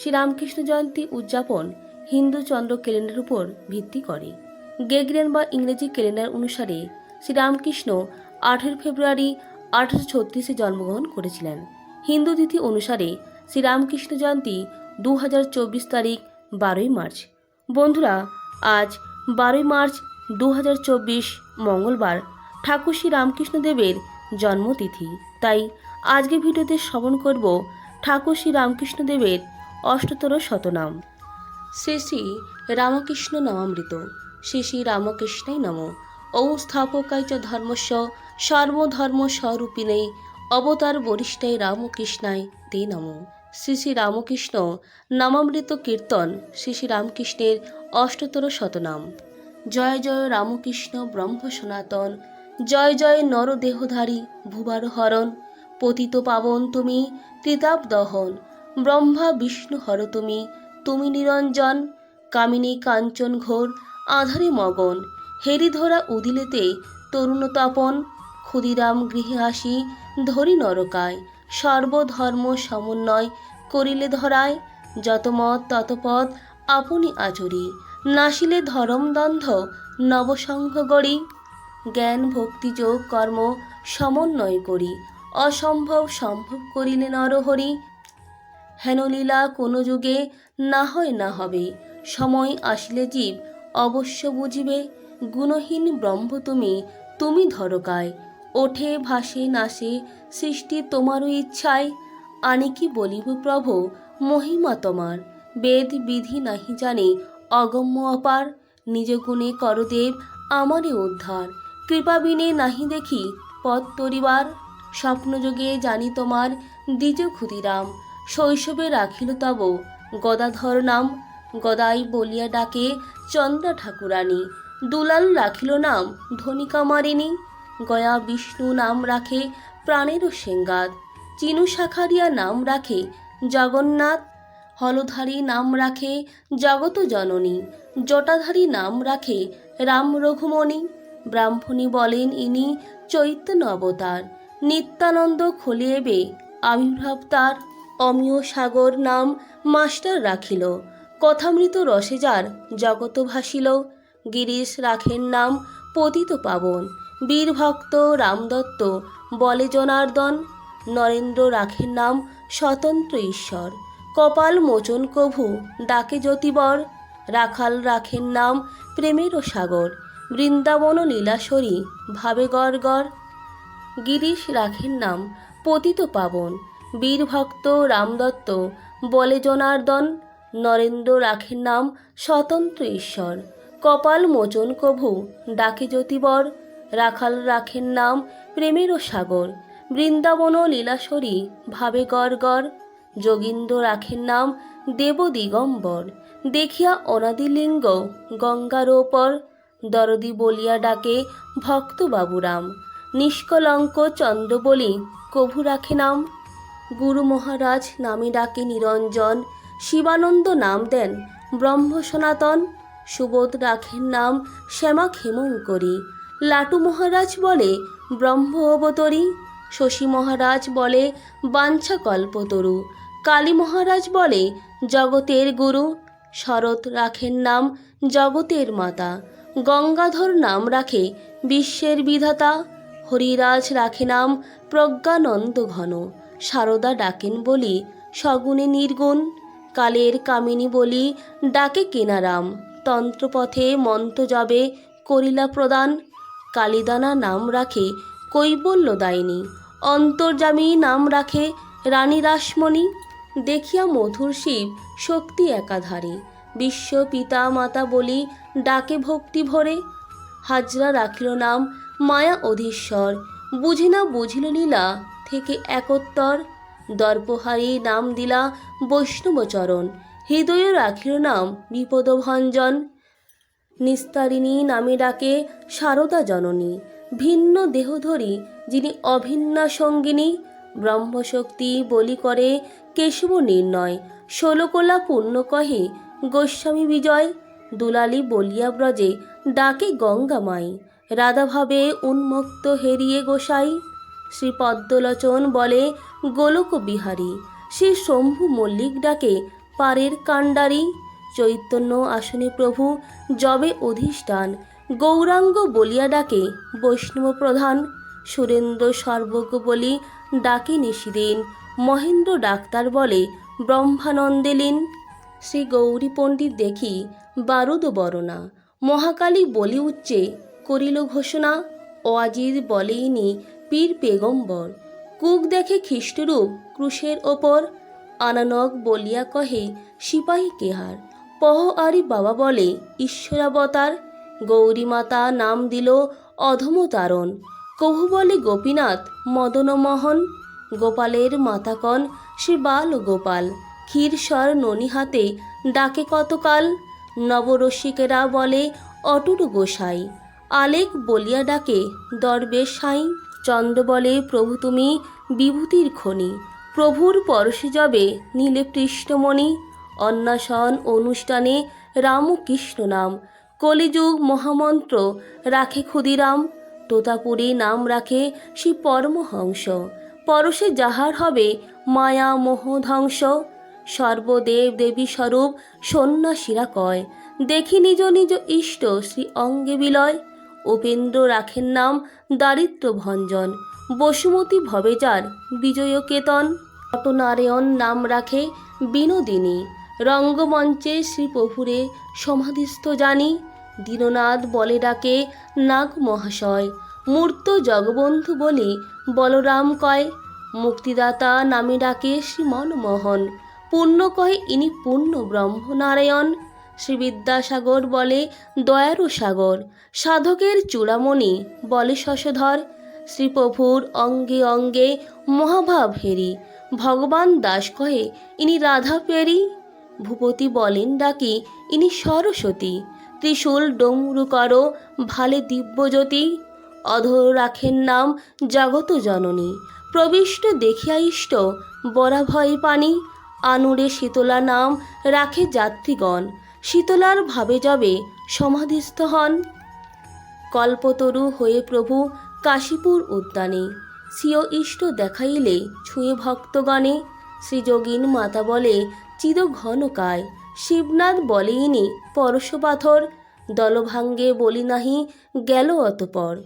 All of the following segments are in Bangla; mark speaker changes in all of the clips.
Speaker 1: শ্রীরামকৃষ্ণ জয়ন্তী উদযাপন হিন্দু চন্দ্র ক্যালেন্ডার উপর ভিত্তি করে। গেগরিয়ান বা ইংরেজি ক্যালেন্ডার অনুসারে শ্রীরামকৃষ্ণ আঠেরো ফেব্রুয়ারি আঠারোশো ছত্রিশে জন্মগ্রহণ করেছিলেন। হিন্দু তিথি অনুসারে শ্রীরামকৃষ্ণ জয়ন্তী দু হাজার চব্বিশ তারিখ বারোই মার্চ। বন্ধুরা, আজ বারোই মার্চ দু হাজার চব্বিশ মঙ্গলবার ঠাকুর শ্রী রামকৃষ্ণদেবের জন্মতিথি। তাই আজকে ভিডিওতে শ্রবণ করব ঠাকুর শ্রী রামকৃষ্ণদেবের অষ্টতর শতনাম। শ্রী শ্রী রামকৃষ্ণ নামামৃত। শ্রী শ্রী রামকৃষ্ণাই নম। ঔ স্থাপকায় চ ধর্মস্য সর্বধর্ম স্বরূপিণে অবতার বরিষ্ঠায় রামকৃষ্ণায় তে নম। শ্রী শ্রী রামকৃষ্ণ নামামৃত কীর্তন শ্রী শ্রী রামকৃষ্ণের অষ্টতর শতনাম। জয় জয় রামকৃষ্ণ ব্রহ্ম সনাতন। জয় জয় নরদেহধারী ভুবার হরণ পতিত পাবন তুমি ত্রিতাপ দহন। ব্রহ্মা, বিষ্ণু, হর তুমি। তুমি নিরঞ্জন, কামিনী, কাঞ্চন ঘোর, আধারে মগন। হেরি ধরা উদিলেতে তরুণতাপন ক্ষুদিরাম গৃহে আসি, ধরি নরকায়। সর্বধর্ম সমন্বয় করিলে ধরায়, যত মত তত পথ আপনি আচরি। নাসিলে ধরমদন্ধ নবসংঘ গড়ি। জ্ঞান, ভক্তি, যোগ, কর্ম সমন্বয় করি। অসম্ভব সম্ভব করিলে নরহরি। হেনলীলা কোনো যুগে না হয় না হবে। সময় আসিলে জীব অবশ্য বুঝিবে, গুণহীন ব্রহ্ম তুমি তুমি ধরকায় ওঠে, ভাসে, নাসে, সৃষ্টি তোমারও ইচ্ছায়। আনি কি বলিব প্রভু, মহিমা তোমার। বেদ বিধি নাহি জানে, অগম্য অপার। নিজ গুণে করদেব আমারে উদ্ধার। কৃপাবিনে নাহি দেখি পথ তরিবার। স্বপ্নযোগে জানি তোমার দ্বিজ ক্ষুদিরাম। শৈশবে রাখিল তব গদাধর নাম, গদাই বলিয়া ডাকে, চন্দ্রা ঠাকুরানী, দুলাল রাখিল নাম, ধনিকা মারিনী গয়া বিষ্ণু নাম রাখে প্রাণেরও সেঙ্গাদ চিনু শাখারিয়া নাম রাখে, জগন্নাথ। হলধারী নাম রাখে, জগত জননী। জটাধারী নাম রাখে, রাম রঘুমণি। ব্রাহ্মণী বলেন ইনি চৈতন্য অবতার নিত্যানন্দ খলিয়েবে আবির্ভাব তার। অমিয় সাগর নাম মাস্টার রাখিল। কথামৃত রসে যার জগত ভাসিল। গিরিশ রাখেন নাম পতিত পাবন। বীরভক্ত রামদত্ত বলে জনার্দন। নরেন্দ্র রাখেন নাম স্বতন্ত্র ঈশ্বর। কপাল মোচন কভু ডাকে জ্যোতিবর। রাখাল রাখেন নাম প্রেমেরও সাগর। বৃন্দাবন লীলাসরী ভাবে গড় গড়। গিরিশ রাখেন নাম পতিত পাবন। বীরভক্ত রামদত্ত বলে জনার্দন, নরেন্দ্র রাখের নাম স্বতন্ত্র ঈশ্বর। কপাল মোচন কভু, ডাকে জ্যোতিবর, রাখাল রাখের নাম প্রেমেরও সাগর। বৃন্দাবন লীলাসরী ভাবে গড় গড়, যোগীন্দ্র রাখেন নাম দেব দিগম্বর। দেখিয়া অনাদিলিঙ্গ গঙ্গার ওপর, দরদি বলিয়া ডাকে ভক্ত বাবুরাম। নিষ্কলঙ্ক চন্দ্র বলি কভু রাখে নাম গুরু মহারাজ নামে ডাকে নিরঞ্জন, শিবানন্দ নাম দেন ব্রহ্ম সনাতন, সুবোধ রাখেন নাম শ্যামা ক্ষেমঙ্করী লাটু মহারাজ বলে, ব্রহ্ম অবতরী শশী মহারাজ বলে, বাঞ্ছা কল্পতরু কালী মহারাজ বলে, জগতের গুরু শরৎ রাখেন নাম জগতের মাতা। গঙ্গাধর নাম রাখে বিশ্বের বিধাতা। হরিরাজ রাখে নাম প্রজ্ঞানন্দ ঘন। সারদা ডাকেন বলি সগুণে নির্গুণ, কালের কামিনী বলি, ডাকে কেনারাম, তন্ত্রপথে মন্ত্র যাবে করিলা প্রদান, কালিদানা নাম রাখে কৈবল্য দায়িনী অন্তর্জামী নাম রাখে রানী রাসমণি দেখিয়া মধুর শিব শক্তি একাধারে, বিশ্ব পিতা মাতা বলি, ডাকে ভক্তি ভরে, হাজরা রাখিল নাম মায়া অধীশ্বর বুঝি না বুঝিল লীলা থেকে একোত্তর। দর্পহারি নাম দিলা বৈষ্ণবচরণ। হৃদয়ে রাখিল নাম বিপদভঞ্জন নিস্তারিণী নামে ডাকে সারদা জননী। ভিন্ন দেহধরী যিনি অভিন্না সঙ্গিনী। ব্রহ্মশক্তি বলি করে কেশব নির্ণয়। ষোলকোলা পূর্ণ কহে, গোস্বামী বিজয়। দুলালি বলিয়া ব্রজে ডাকে গঙ্গামাই। রাধাভাবে উন্মুক্ত হেরিয়ে গোসাই। শ্রী পদ্মলোচন বলে, গোলক বিহারী শ্রী শম্ভু মল্লিক ডাকে পারের কাণ্ডারি। চৈতন্য আসনে প্রভু জবে অধিষ্ঠান, গৌরাঙ্গ বলিয়া ডাকে বৈষ্ণব প্রধান। সুরেন্দ্র সর্বজ্ঞ বলি, ডাকে নিশিদিন। মহেন্দ্র ডাক্তার বলে, ব্রহ্মানন্দে লীন। শ্রী গৌরী পণ্ডিত দেখি, বারুদ বরণা। মহাকালী বলি উচ্চে করিল ঘোষণা ওয়াজির বলে ইনি পীর পেগম্বর। কুক দেখে খ্রিস্টরূপ ক্রুশের ওপর আনানক বলিয়া কহে, সিপাহী কেহার পহ আরি বাবা বলে, ঈশ্বরাবতার গৌরী মাতা নাম দিল অধম তারণ কহু বলে, গোপীনাথ মদন মোহন গোপালের মাতাকন শ্রী বাল গোপাল। ক্ষীরস্বর ননি হাতে, ডাকে কতকাল? নবরসিকেরা বলে, অটুট গোসাই। আলেক বলিয়া ডাকে দরবেশ সাই চন্দ্র বলে প্রভু তুমি বিভূতির খনি। প্রভুর পরশে যাবে নীলে কৃষ্ণমণি। অন্বেষণ অনুষ্ঠানে রামকৃষ্ণ নাম। কলিযুগ মহামন্ত্র রাখে ক্ষুদিরাম। তোতাপুরী নাম রাখে শ্রী পরমহংস। পরশে যাহার হবে মায়া মোহ ধ্বংস। সর্বদেব দেবী স্বরূপ সন্ন্যাসীরা কয়, দেখি নিজ নিজ ইষ্ট শ্রী অঙ্গে বিলয়। উপেন্দ্র রাখেন নাম দারিদ্র ভঞ্জন বসুমতী ভবেজার বিজয় কেতন নটনারায়ণ নাম রাখে বিনোদিনী। রঙ্গমঞ্চে শ্রীপ্রভুরে সমাধিস্থ জানি। দীননাথ বলে ডাকে নাগ মহাশয় মূর্ত জগবন্ধু বলি বলরাম কয়। মুক্তিদাতা নামে ডাকে শ্রীমন মোহন পূর্ণ কয় ইনি পূর্ণ ব্রহ্মনারায়ণ। শ্রী বিদ্যাসাগর বলে, দয়ারু সাগর, সাধকের চূড়ামণি, বলে শশধর, শ্রীপ্রভুর অঙ্গে অঙ্গে মহাভাব হেরি, ভগবান দাস কহে, ইনি রাধা পেরি ভূপতি বলেন, ডাকি, ইনি সরস্বতী, ত্রিশূল ডমরু করো, ভালে দিব্যজ্যোতি অধর রাখেন নাম জগত জননী, প্রবিষ্ট দেখিয়া ইষ্ট বরা ভয় পানি, আনুরে শীতলা নাম রাখে যাত্রীগণ শীতলার ভাবে যাবে সমাধিস্থ হন। কল্পতরু হয়ে প্রভু কাশীপুর উদ্যানে। স্বীয় ইষ্ট দেখাইলে ছুঁয়ে ভক্তগণে। শ্রীযোগীন মাতা বলে, চির ঘনকায় শিবনাথ বলে ইনি পরশপাথর। দলভাঙ্গে বলি নাহি, গেল অতপর।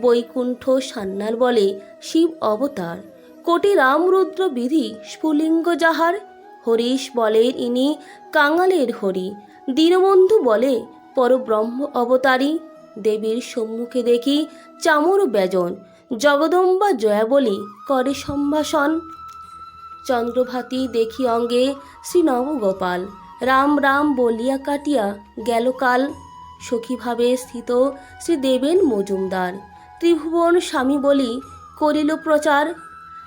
Speaker 1: বৈকুণ্ঠ সান্নার বলে, শিব অবতার। কোটি রামরুদ্র বিধি স্ফুলিঙ্গ যাহার। হরিশ বলেন ইনি কাঙালের হরি। দীনবন্ধু বলে, পরব্রহ্ম অবতারী, দেবীর সম্মুখে দেখি চামর ব্যজন, জগদম্বা জয়া বলি করে সম্ভাষণ। চন্দ্রভাতি দেখি অঙ্গে শ্রী নবগোপাল, রাম রাম বলিয়া কাটিয়া গেল কাল। সখীভাবে স্থিত শ্রী দেবেন মজুমদার, ত্রিভুবন স্বামী বলি করিল প্রচার।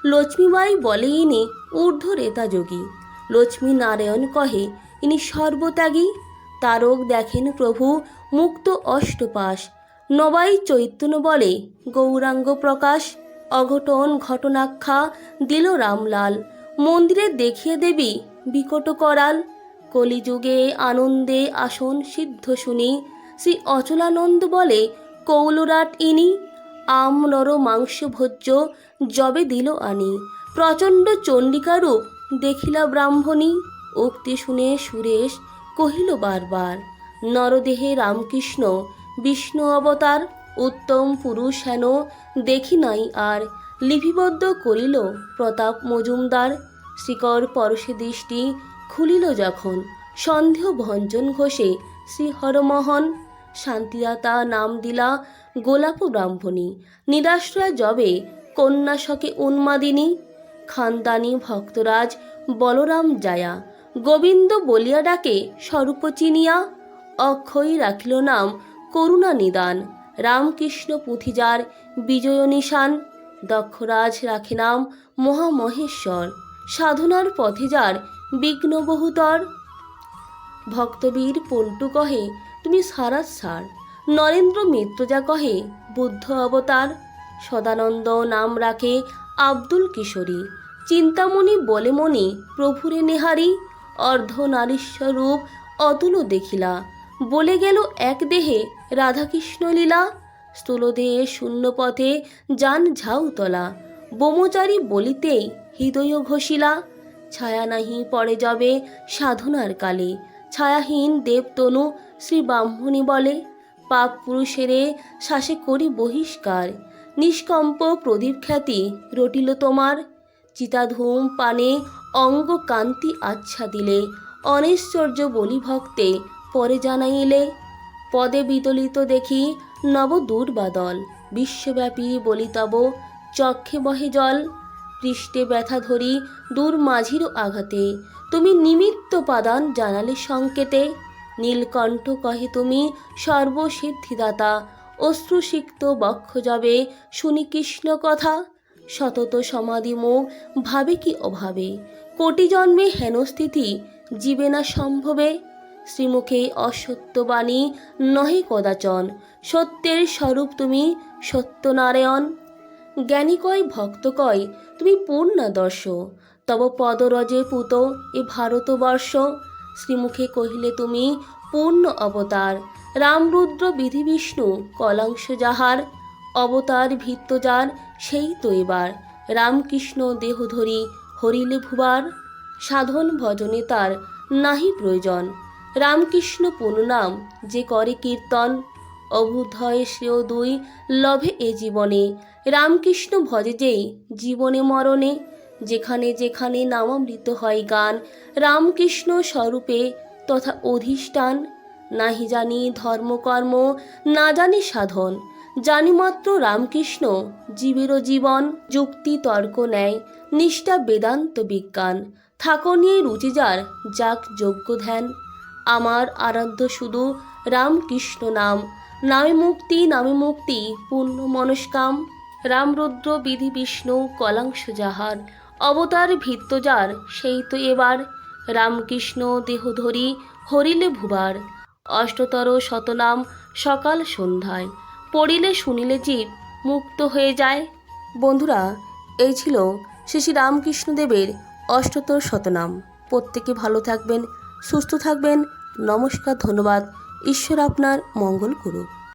Speaker 1: লক্ষ্মীবাই বলে ইনি ঊর্ধ্ব রেতা যোগী, লক্ষ্মী নারায়ণ কহে ইনি সর্বত্যাগী। তারক দেখেন প্রভু মুক্ত অষ্টপাশ। নবাই চৈতন্য বলে, গৌরাঙ্গ প্রকাশ, অঘটন ঘটনাখ্যা দিল রামলাল। মন্দিরে দেখিয়ে দেবী বিকট করাল। কলিযুগে আনন্দে আসন সিদ্ধ শুনি। শ্রী অচলানন্দ বলে, কৌলরাট ইনি, আম নর মাংস ভোজ্য জবে দিল আনি। প্রচণ্ড চণ্ডিকারূপ দেখিলা ব্রাহ্মণী। উক্তি শুনে সুরেশ কহিল বারবার, নরদেহে রামকৃষ্ণ, বিষ্ণু অবতার, উত্তম পুরুষ হেন, দেখি নাই আর। লিপিবদ্ধ করিল প্রতাপ মজুমদার শ্রীকর পরশে দৃষ্টি খুলিল যখন, সন্দেহ ভঞ্জন ঘোষে শ্রী হরমোহন শান্তিদাতা নাম দিলা গোলাপ ব্রাহ্মণী নিরাশ্রয় জবে কন্যাশকে উন্মাদিনী, খানদানি ভক্তরাজ বলরাম জায়া গোবিন্দ বলিয়া ডাকে স্বরূপ চিনিয়া অক্ষয় রাখিল নাম করুণা নিদান। রামকৃষ্ণ পুঁথিজার বিজয় নিশান দক্ষরাজ রাখে নাম মহামহেশ্বর। সাধনার পথে যার বিঘ্ন বহুতর। ভক্তবীর পল্টু কহে, তুমি সারাস সার। নরেন্দ্র মিত্র যা কহে, বুদ্ধ অবতার। সদানন্দ নাম রাখে আব্দুল কিশোরী। চিন্তামণি বলে মনি প্রভুরে নেহারি। অর্ধ নারীস্বরূপ অতুল দেখিলা। বলে গেল এক দেহে রাধাকৃষ্ণ লীলা। স্থূলদেহে শূন্য পথে যান ঝাউতলা বোমচারী বলিতেই হৃদয় ঘষিলা, ছায়া নাহি পড়ে যাবে সাধনার কালে। ছায়াহীন দেবতনু শ্রী ব্রাহ্মণী বলে, পাপ পুরুষেরে শ্বাসে করি বহিষ্কার। নিষ্কম্প প্রদীপ খ্যাতি রটিল তোমার। চিতাধূম পানে অঙ্গ কান্তি আচ্ছা দিলে, অনিশ্চর্য বলি ভক্তে পরে জানাইলে। পদে বিতলিত দেখি নব দুর্বাদল বিশ্বব্যাপী বলি তব চক্ষে বহে জল। পৃষ্ঠে ব্যথা ধরি দূর মাঝিরও আঘাতে, তুমি নিমিত্ত পাদান জানালে সংকেতে। নীলকণ্ঠ কহে তুমি সর্বসিদ্ধিদাতা, অশ্রুসিক্ত বক্ষ যাবে, শুনি কৃষ্ণ কথা। সতত সমাধি মুখ ভাবে কি অভাবে? কোটি জন্মে হেনস্থিতি জীবে না সম্ভবে? শ্রীমুখে অসত্যবাণী নহে কদাচন, সত্যের স্বরূপ তুমি সত্যনারায়ণ। জ্ঞানী কয়, ভক্ত কয়, তুমি পূর্ণাদর্শ। তব পদরজে পুত, এ ভারতবর্ষ। শ্রীমুখে কহিলে তুমি পূর্ণ অবতার। রামরুদ্র বিধি বিষ্ণু, কলাংশ যাহার। অবতার ভিত্ত যার সেই তো এবার। রামকৃষ্ণ দেহ ধরি হরিলে ভুবার, সাধন ভজনে তার নাহি প্রয়োজন। রামকৃষ্ণ পুননাম যে করে কীর্তন। অভুধয় শ্রেয় দুই, লভে এ জীবনে। রামকৃষ্ণ ভজে যেই, জীবনে মরণে। যেখানে যেখানে নামামৃত হয় গান, রামকৃষ্ণ স্বরূপে তথা অধিষ্ঠান। নাহি জানি ধর্মকর্ম, না জানি সাধন। জানি মাত্র রামকৃষ্ণ জীবেরও জীবন, যুক্তি, তর্ক নেয় নিষ্ঠা, বেদান্ত, বিজ্ঞান। থাকো নিয়ে রুচি যার যাক যোগ্য ধ্যান। আমার আরাধ্য শুধু রামকৃষ্ণ নাম। নামে মুক্তি নামে মুক্তি, পূর্ণ মনস্কাম। রামরুদ্র বিধি বিষ্ণু, কলাংশ যাহার। অবতার ভিত্ত যার, সেই তো এবার। রামকৃষ্ণ দেহ ধরি, হরিলে ভুবার। অষ্টতর শতনাম সকাল সন্ধ্যায়। পড়িলে শুনিলে জীব মুক্ত হয়ে যায়। বন্ধুরা, এই ছিল শ্রী শ্রী রামকৃষ্ণদেবের অষ্টতর শতনাম। প্রত্যেকে ভালো থাকবেন, সুস্থ থাকবেন। নমস্কার, ধন্যবাদ। ঈশ্বর আপনার মঙ্গল করুক।